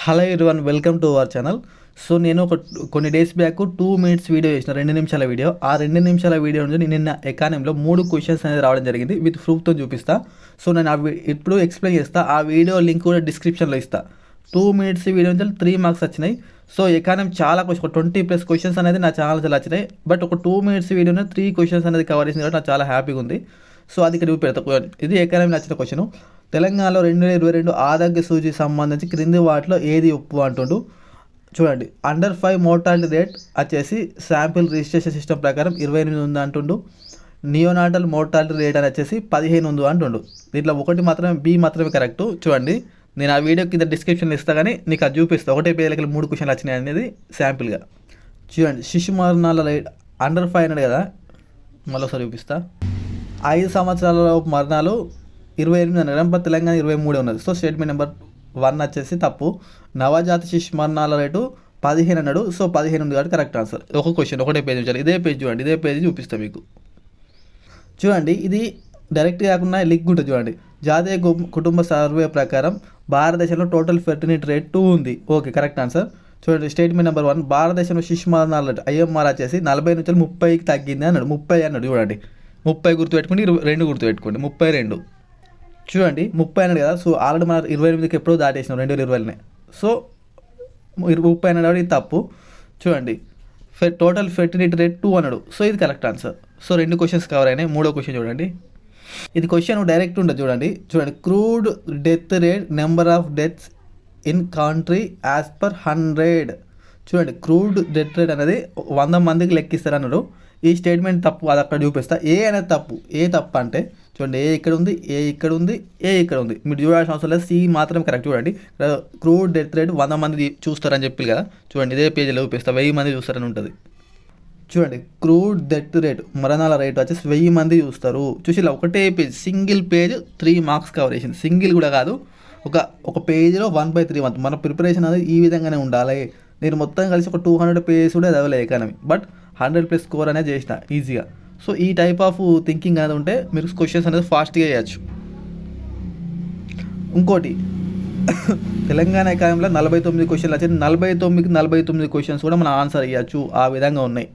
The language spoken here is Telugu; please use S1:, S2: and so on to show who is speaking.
S1: Hello one welcome to our channel. So నేను ఒక కొన్ని days back two minutes video చేసిన రెండు నిమిషాల వీడియో. ఆ రెండు నిమిషాల వీడియో నుంచి నేను నిన్న ఎకానమీలో మూడు క్వశ్చన్స్ అనేది రావడం జరిగింది విత్ ప్రూఫ్తో చూపిస్తా. సో నేను ఆ వి- ఇప్పుడు ఎక్స్ప్లెయిన్ చేస్తా ఆ వీడియో లింక్ కూడా డిస్క్రిప్షన్లో ఇస్తా. టూ మినిట్స్ వీడియో నుంచి త్రీ మార్క్స్ వచ్చినాయి. సో ఎకానమీ చాలా క్వశ్చన్ ట్వంటీ ప్లస్ క్వశ్చన్స్ అనేది నా ఛానల్ చాలా వచ్చినాయి. బట్ ఒక టూ మినిట్స్ వీడియోనే త్రీ క్వశ్చన్స్ అనేది కవర్ చేసింది కాబట్టి నాకు చాలా హ్యాపీగా ఉంది. సో అది ఇక్కడ చూపెడతా. ఇది ఎకానమీ నచ్చిన క్వశ్చన్. తెలంగాణలో రెండు వేల ఇరవై రెండు ఆరోగ్య సూచి సంబంధించి క్రింది వాటిలో ఏది ఒప్పు అంటుండు? చూడండి. అండర్ ఫైవ్ మోర్టాలిటీ రేట్ వచ్చేసి శాంపిల్ రిజిస్ట్రేషన్ సిస్టమ్ ప్రకారం ఇరవై ఎనిమిది ఉంది అంటుండు. నియోనాటల్ మోర్టాలిటీ రేట్ అని వచ్చేసి పదిహేను ఉంది అంటుండు. దీంట్లో ఒకటి మాత్రమే బి మాత్రమే కరెక్ట్. చూడండి. నేను ఆ వీడియో కింద డిస్క్రిప్షన్ ఇస్తా కానీ నీకు అది చూపిస్తా. ఒకటే పేజీలకి మూడు క్వశ్చన్లు వచ్చినాయి అనేది శాంపిల్గా. చూడండి. శిశు మరణాల రేట్ అండర్ ఫైవ్ అన్నాడు కదా? మళ్ళీ చూపిస్తా. ఐదు సంవత్సరాల మరణాలు ఇరవై ఎనిమిది అన్నారు కదా, తెలంగాణ ఇరవై మూడు ఉన్నది. సో స్టేట్మెంట్ నెంబర్ వన్ వచ్చేసి తప్పు. నవజాత శిశు మరణాల రేటు పదిహేను అన్నాడు. సో పదిహేను ఉంది కాబట్టి కరెక్ట్ ఆన్సర్. ఒక క్వశ్చన్ ఒకటే పేజ్ ఉంచాలి. ఇదే పేజ్ చూడండి. ఇదే పేజ్ చూపిస్తాను మీకు. చూడండి ఇది డైరెక్ట్ కాకుండా లింక్ ఉంటుంది చూడండి. జాతీయ కుటుంబ సర్వే ప్రకారం భారతదేశంలో టోటల్ ఫెర్టిలిటీ రేట్ టూ ఉంది. Okay correct answer. చూడండి స్టేట్మెంట్ నెంబర్ వన్. భారతదేశంలో శిశు మరణాల రేటు ఐఎంఆర్ వచ్చేసి నలభై నుంచి ముప్పైకి తగ్గింది అన్నాడు. ముప్పై అన్నాడు చూడండి. ముప్పై గుర్తుపెట్టుకోండి ఇరవై రెండు గుర్తుపెట్టుకోండి. ముప్పై రెండు. చూడండి ముప్పై అన్నాడు కదా సో ఆల్రెడీ మన ఇరవై ఎనిమిదికి ఎప్పుడో దాటేసినాం రెండు వేల ఇరవైలోనే. సో ముప్పై అన్నాడు ఇది తప్పు. చూడండి ఫె టోటల్ ఫెర్టిలిటీ రేట్ టూ అన్నాడు సో ఇది కరెక్ట్ ఆన్సర్. సో రెండు క్వశ్చన్స్ కవర్ అయినాయి. మూడో క్వశ్చన్ చూడండి. ఇది క్వశ్చన్ డైరెక్ట్ ఉండదు చూడండి. చూడండి crude death rate number of deaths in country as per hundred. చూడండి క్రూడ్ డెత్ రేట్ అనేది వంద మందికి లెక్కిస్తారు అన్నారు ఈ స్టేట్మెంట్ తప్పు అది అక్కడ చూపిస్తా. ఏ అనేది తప్పు ఏ తప్పు అంటే చూడండి ఏ ఇక్కడ ఉంది ఏ ఇక్కడ ఉంది ఏ ఇక్కడ ఉంది. మీరు చూడాల్సిన అవసరం లేదు సి మాత్రం కరెక్ట్ చూడండి. క్రూడ్ డెత్ రేట్ వంద మంది చూస్తారని చెప్పి కదా. చూడండి ఇదే పేజీలో చూపిస్తా వెయ్యి మంది చూస్తారని ఉంటుంది. చూడండి క్రూడ్ డెత్ రేట్ మరణాల రేట్ వచ్చేసి వెయ్యి మంది చూస్తారు. చూసి ఇలా ఒకటే page single page three marks cover చేసింది. సింగిల్ కూడా కాదు ఒక ఒక పేజ్లో వన్ బై త్రీ మంత్ మన ప్రిపరేషన్ అనేది ఈ విధంగానే ఉండాలి. నేను మొత్తం కలిసి ఒక టూ హండ్రెడ్ పేజెస్ కూడా చదవలే economy but hundred plus score అనేది చేసిన ఈజీగా సో ఈ టైప్ ఆఫ్ థింకింగ్ అనేది ఉంటే మీరు క్వశ్చన్స్ అనేది ఫాస్ట్గా చేయొచ్చు. ఇంకోటి తెలంగాణ ఎకానమీలో నలభై తొమ్మిది క్వశ్చన్లు వచ్చి నలభై తొమ్మిది నలభై తొమ్మిది క్వశ్చన్స్ కూడా మనం ఆన్సర్ ఇవ్వచ్చు ఆ విధంగా ఉన్నాయి.